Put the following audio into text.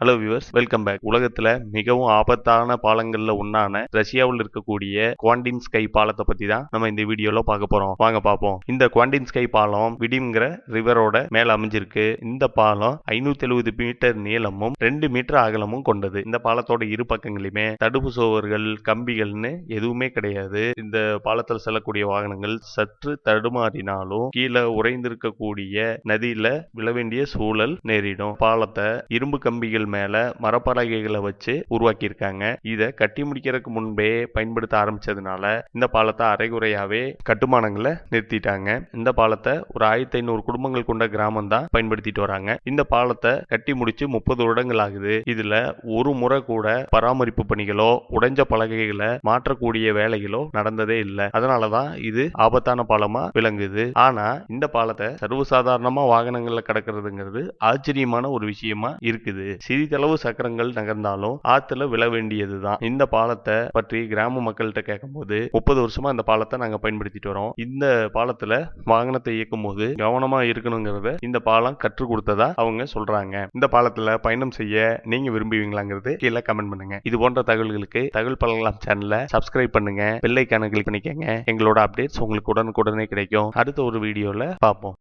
Hello viewers welcome back உலகத்துல மிகவும் ஆபத்தான பாலங்கள்ல ஒன்னான ரஷ்யாவில் இருக்கக்கூடிய குவாண்டின் ஸ்கை பாலத்தை பத்தி தான் நம்ம இந்த வீடியோல பார்க்க போறோம். வாங்க பார்ப்போம். இந்த குவாண்டின் ஸ்கை பாலம் விடிம்ங்கிற ரிவரோட மேல அமைஞ்சிருக்கு. இந்த பாலம் ஐநூத்தி எழுபது மீட்டர் நீளமும் ரெண்டு மீட்டர் அகலமும் கொண்டது. இந்த பாலத்தோட இரு பக்கங்களையுமே தடுப்பு சுவர்கள் கம்பிகள்னு எதுவுமே கிடையாது. இந்த பாலத்தில் செல்லக்கூடிய வாகனங்கள் சற்று தடுமாறினாலும் கீழே உறைந்திருக்கக்கூடிய நதியில விழ வேண்டிய சூழல் நேரிடும். பாலத்தை இரும்பு கம்பிகள் மேல மரப்பலகைகளை வச்சு உருவாக்கியிருக்காங்க. இதை கட்டி முடிக்கிறதுக்கு முன்பே பயன்படுத்த ஆரம்பிச்சதுனால இந்த பாலத்தை அரைகுறையாவே கட்டுமானங்களை நிறுத்திட்டாங்க. இந்த பாலத்தை ஒரு ஆயிரத்தி ஐநூறு குடும்பங்கள் கொண்ட கிராமம் தான் பயன்படுத்திட்டு வராங்க. இந்த பாலத்தை கட்டி முடிச்சு முப்பது வருடங்கள் ஆகுது. இதுல ஒரு முறை கூட பராமரிப்பு பணிகளோ உடைஞ்ச பலகைகளை மாற்றக்கூடிய வேலைகளோ நடந்ததே இல்லை. அதனாலதான் இது ஆபத்தான பாலமா விளங்குது. ஆனா இந்த பாலத்தை சர்வசாதாரணமா வாகனங்கள்ல கடக்கிறதுங்கிறது ஆச்சரியமான ஒரு விஷயமா இருக்குது. சிறிதளவு சக்கரங்கள் நகர்ந்தாலும் ஆத்துல விழ வேண்டியதுதான். இந்த பாலத்தை பற்றி கிராம மக்கள்கிட்ட கேட்கும்போது முப்பது வருஷமா இந்த பாலத்தை நாங்க பயன்படுத்திட்டு வரோம். இந்த பாலத்துல வாகனத்தை இயக்கும் போது கவனமா இருக்கணுங்கிறத இந்த பாலம் கற்றுக் கொடுத்ததா அவங்க சொல்றாங்க. இந்த பாலத்துல பயணம் செய்ய நீங்க விரும்புவீங்களாங்கிறது கீழே கமெண்ட் பண்ணுங்க. இது போன்ற தகவல்களுக்கு தகவல் பழங்கலாம் சேனலை சப்ஸ்கிரைப் பண்ணுங்க. பெல்லைக்கான கிளிக் பண்ணிக்கங்க. எங்களோட அப்டேட்ஸ் உங்களுக்கு உடனுக்குடனே கிடைக்கும். அடுத்த ஒரு வீடியோல பார்ப்போம்.